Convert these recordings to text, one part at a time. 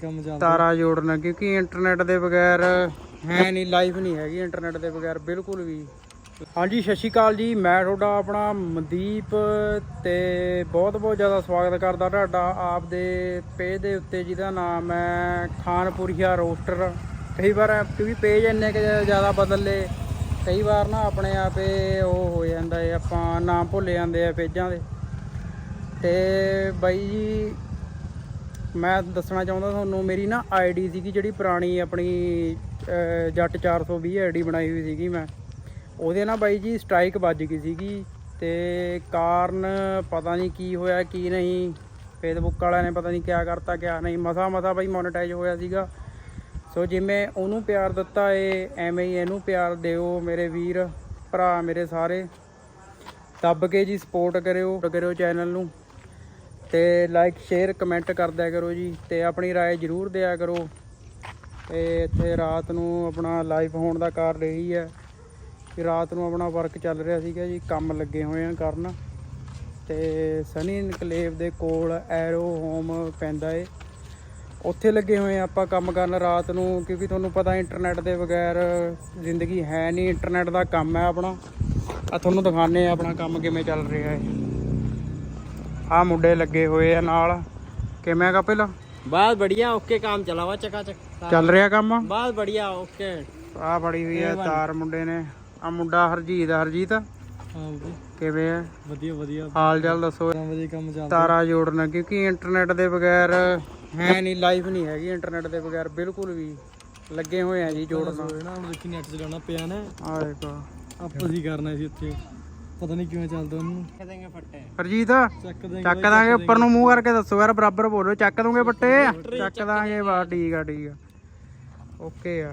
ਕੰਮ ਚੱਲਦਾ। ਤਾਰਾ ਜੋੜਨਾ, ਕਿਉਂਕਿ ਇੰਟਰਨੈਟ ਦੇ ਬਗੈਰ ਹੈ ਨਹੀਂ ਲਾਈਫ ਨਹੀਂ ਹੈਗੀ ਇੰਟਰਨੈਟ ਦੇ ਬਗੈਰ, ਬਿਲਕੁਲ ਵੀ। ਹਾਂਜੀ, ਸਤਿ ਸ਼੍ਰੀ ਅਕਾਲ ਜੀ। ਮੈਂ ਤੁਹਾਡਾ ਆਪਣਾ ਮਨਦੀਪ ਤੇ ਬਹੁਤ ਬਹੁਤ ਜ਼ਿਆਦਾ ਸਵਾਗਤ ਕਰਦਾ ਤੁਹਾਡਾ ਆਪਦੇ ਪੇਜ ਦੇ ਉੱਤੇ, ਜਿਹਦਾ ਨਾਮ ਹੈ ਖਾਨਪੁਰੀਆ ਰੋਸਟਰ ਕਈ ਵਾਰ ਕਿਉਂਕਿ ਪੇਜ ਇੰਨੇ ਕੁ ਜ਼ਿਆਦਾ ਬਦਲ ਲਏ ਕਈ ਵਾਰ ਨਾ ਆਪਣੇ ਆਪੇ ਉਹ ਹੋ ਜਾਂਦਾ ਹੈ, ਆਪਾਂ ਨਾਮ ਭੁੱਲ ਜਾਂਦੇ ਆ ਪੇਜਾਂ ਦੇ। ਤੇ ਬਾਈ ਜੀ ਮੈਂ ਦੱਸਣਾ ਚਾਹੁੰਦਾ ਤੁਹਾਨੂੰ ਮੇਰੀ ਨਾ ਆਈਡੀ ਸੀਗੀ ਜਿਹੜੀ ਪੁਰਾਣੀ ਆਪਣੀ ਅਹ, ਜੱਟ 420 ਆਈਡੀ ਬਣਾਈ ਹੋਈ ਸੀਗੀ ਮੈਂ। ਉਹਦੇ ਨਾਲ ਬਾਈ ਜੀ ਸਟ੍ਰਾਈਕ ਵੱਜ ਗਈ ਸੀਗੀ ਤੇ ਕਾਰਨ ਪਤਾ ਨਹੀਂ ਕੀ ਹੋਇਆ ਕੀ ਨਹੀਂ। ਫੇਸਬੁੱਕ ਵਾਲਿਆਂ ਨੇ ਪਤਾ ਨਹੀਂ ਕਿਆ ਕਰਤਾ ਕਿਆ ਨਹੀਂ। ਮਸਾ ਮਸਾ ਬਾਈ ਮੋਨੇਟਾਈਜ਼ ਹੋਇਆ ਸੀਗਾ। ਸੋ ਜਿਵੇਂ ਉਹਨੂੰ ਪਿਆਰ ਦਿੱਤਾ ਏ ਐਵੇਂ ਹੀ ਇਹਨੂੰ ਪਿਆਰ ਦਿਓ ਮੇਰੇ ਵੀਰ ਭਰਾ ਮੇਰੇ ਸਾਰੇ। ਦੱਬ ਕੇ ਜੀ ਸਪੋਰਟ ਕਰਿਓ ਕਰਿਓ ਚੈਨਲ ਨੂੰ। ਤੇ ਲਾਈਕ ਸ਼ੇਅਰ ਕਮੈਂਟ ਕਰਦਿਆ ਕਰੋ ਜੀ ਤੇ ਆਪਣੀ رائے ਜਰੂਰ ਦਿਆ ਕਰੋ ਤੇ ਇੱਥੇ ਰਾਤ ਨੂੰ ਆਪਣਾ ਲਾਈਵ ਹੋਣ ਦਾ ਕਾਰਨ ਇਹੀ ਹੈ ਕਿ ਰਾਤ ਨੂੰ ਆਪਣਾ ਵਰਕ ਚੱਲ ਰਿਹਾ ਸੀਗਾ ਜੀ ਕੰਮ ਲੱਗੇ ਹੋਏ ਆ ਕਰਨ ਤੇ ਸਨੀ ਇਨਕਲੇਵ ਦੇ ਕੋਲ ਐਰੋ ਹੋਮ ਪੈਂਦਾ ਏ ਉੱਥੇ ਲੱਗੇ ਹੋਏ ਆ ਆਪਾਂ ਕੰਮ ਕਰਨ ਰਾਤ ਨੂੰ ਕਿਉਂਕਿ ਤੁਹਾਨੂੰ ਪਤਾ ਇੰਟਰਨੈਟ ਦੇ ਬਗੈਰ ਜ਼ਿੰਦਗੀ ਹੈ ਨਹੀਂ ਇੰਟਰਨੈਟ ਦਾ ਕੰਮ ਹੈ ਆਪਣਾ ਆ ਤੁਹਾਨੂੰ ਦਿਖਾਣੇ ਆ ਆਪਣਾ ਕੰਮ ਕਿਵੇਂ ਚੱਲ ਰਿਹਾ ਹੈ ਆ ਮੁੰਡੇ ਲੱਗੇ ਹੋਏ ਆ ਨਾਲ। ਕਿਵੇਂ ਕਪਿਲ? ਬਹੁਤ ਬੜੀਆ ਓਕੇ ਕੰਮ ਚਲਾ ਵਾ ਚਕਾ ਚੱਕ ਚੱਲ ਰਿਹਾ ਕੰਮ? ਬਹੁਤ ਬੜੀਆ ਓਕੇ। ਆ ਫੜੀ ਹੋਈ ਹੈ ਤਾਰ ਮੁੰਡੇ ਨੇ। ਆ ਮੁੰਡਾ ਹਰਜੀਤ ਆ, ਹਰਜੀਤ? ਹਾਂ ਵੀ ਕਿਵੇਂ ਹੈ ਵਧੀਆ ਵਧੀਆ। ਹਾਲ ਚਾਲ ਦੱਸੋ। ਕੰਮ ਵਧੀਆ ਕੰਮ ਚੱਲਦਾ ਤਾਰਾ ਜੋੜਨਾ ਕਿਉਂਕਿ ਇੰਟਰਨੈਟ ਦੇ ਬਗੈਰ ਹੈ ਨਹੀਂ ਲਾਈਫ ਨਹੀਂ ਹੈਗੀ ਇੰਟਰਨੈਟ ਦੇ ਬਗੈਰ। ਬਿਲਕੁਲ ਵੀ ਲੱਗੇ ਹੋਏ ਆ ਜੀ ਜੋੜਨਾ। ਨਾ ਹੁਣ ਦੇਖੀ ਨੈਟ ਚਲਾਉਣਾ ਪਿਆ ਨਾ। ਆ ਦੇਖੋ ਆਪਾਂ ਹੀ ਕਰਨਾ ਸੀ ਉੱਥੇ ਪਤਾ ਨਹੀਂ ਕਿਵੇਂ ਚੱਲਦਾ ਉਹਨੂੰ। ਕਹਦੇਂਗੇ ਫੱਟੇ। ਹਰਜੀਤ ਚੱਕ ਦੇਂਗੇ ਚੱਕ ਦਾਂਗੇ ਉੱਪਰ ਨੂੰ ਮੂੰਹ ਕਰਕੇ ਦੱਸੋ ਯਾਰ ਬਰਾਬਰ ਬੋਲੋ ਚੱਕ ਦੂੰਗੇ ਪੱਟੇ ਚੱਕ ਦਾਂਗੇ ਬਾ ਠੀਕ ਆ ਠੀਕ ਆ। ਓਕੇ ਆ।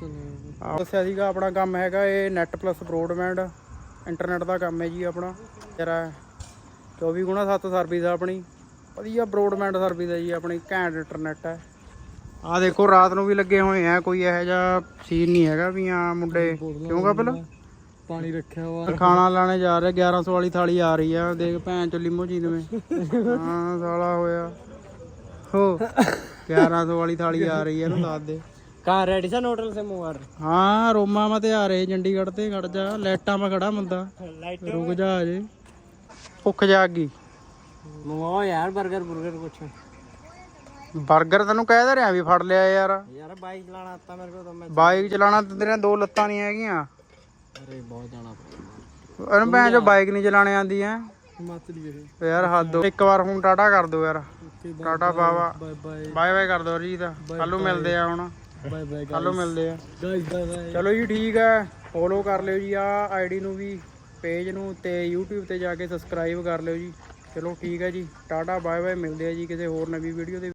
ਚਲੋ। ਦੱਸਿਆ ਸੀਗਾ ਆਪਣਾ ਕੰਮ ਹੈਗਾ ਇਹ ਨੈਟ ਪਲੱਸ ਬ੍ਰੋਡਬੈਂਡ ਇੰਟਰਨੈਟ ਦਾ ਕੰਮ ਹੈ ਜੀ ਆਪਣਾ। ਤੇਰਾ 24 ਗੁਣਾ 7 ਸਰਵਿਸ ਆ ਆਪਣੀ। ਵਧੀਆ ਬ੍ਰੋਡਬੈਂਡ ਸਰਵਿਸ ਹੈ ਜੀ ਆਪਣੀ ਘੈਂਟ ਇੰਟਰਨੈਟ ਹੈ। ਆ ਦੇਖੋ ਰਾਤ ਨੂੰ ਵੀ ਲੱਗੇ ਹੋਏ ਆ ਕੋਈ ਇਹੋ ਜਿਹਾ ਸੀਨ ਨਹੀਂ ਹੈਗਾ ਵੀ ਆ ਮੁੰਡੇ ਕਿਉਂਗਾ ਪਹਿਲਾਂ ਪਾਣੀ ਰੱਖਿਆ ਵਾ ਖਾਣਾ ਲਾਣੇ ਜਾ ਰਹੇ 1100 ਵਾਲੀ ਥਾਲੀ ਆ ਰਹੀ ਆ। ਦੇਖ ਭੈਣ ਚ ਲਿਮੋ ਜੀ ਨਵੇਂ ਹਾਂ ਸਾਲਾ ਹੋਇਆ। ਹੋ 1100 ਵਾਲੀ ਥਾਲੀ ਆ ਰਹੀ ਆ ਇਹਨੂੰ ਦੱਸ ਦੇ। ਕਾਰ ਰੈਡੀ ਸਨ ਹੋਟਲ ਸੇ ਮੂਵਰ ਹਾਂ ਰੋਮਾ ਮਾ ਤੇ ਆ ਰਹੇ ਚੰਡੀਗੜ੍ਹ ਤੇ ਖੜ ਜਾ। ਲਾਈਟਾਂ ਮਾ ਖੜਾ ਮੁੰਦਾ ਰੁਕ ਜਾ ਅਜੇ। ਭੁੱਖ ਜਾਗੀ ਮੰਗਾਓ ਯਾਰ 버ਗਰ 버ਗਰ ਕੁਛ। 버ਗਰ ਤੈਨੂੰ ਕਹਿ ਦੇ ਰਿਹਾ ਵੀ ਫੜ ਲਿਆ ਯਾਰ। ਯਾਰ ਬਾਈਕ ਚਲਾਣਾ ਆਤਾ ਮੇਰੇ ਕੋਲ ਬਾਈਕ ਚਲਾਣਾ ਤੇਰੇ ਦੋ ਲੱਤਾਂ ਨਹੀਂ ਹੈਗੀਆਂ। ਅਰੇ ਬਹੁਤ ਜਾਣਾ ਪਊਗਾ। ਇਹਨੂੰ ਭੈਣ ਜੋ ਬਾਈਕ ਨਹੀਂ ਚਲਾਣੇ ਆਂਦੀ ਐ। ਹਿਮਾਚਲੀ ਇਹ। ਯਾਰ ਹੱਦ ਇੱਕ ਵਾਰ ਹੁਣ ਟਾਟਾ ਕਰ ਦੋ ਯਾਰ। ਟਾਟਾ ਬਾਵਾ। Bye bye. ਕਰ ਦੋ ਜੀ ਦਾ ਕੱਲ ਮਿਲਦੇ ਆ ਹੁਣ। ਬਾਏ ਬਾਏ ਕੱਲ ਮਿਲਦੇ ਆ। Guys bye bye. ਚਲੋ ਜੀ ਠੀਕ ਹੈ ਫੋਲੋ ਕਰ ਲਿਓ ਜੀ ਆ ਆਈਡੀ ਨੂੰ ਵੀ ਪੇਜ ਨੂੰ ਤੇ YouTube ਤੇ ਜਾ ਕੇ ਸਬਸਕ੍ਰਾਈਬ ਕਰ ਲਿਓ ਜੀ। ਚਲੋ ਠੀਕ ਹੈ ਜੀ। Tata bye bye. ਮਿਲਦੇ ਆ ਜੀ ਕਿਸੇ ਹੋਰ ਨਵੀਂ ਵੀਡੀਓ ਦੇ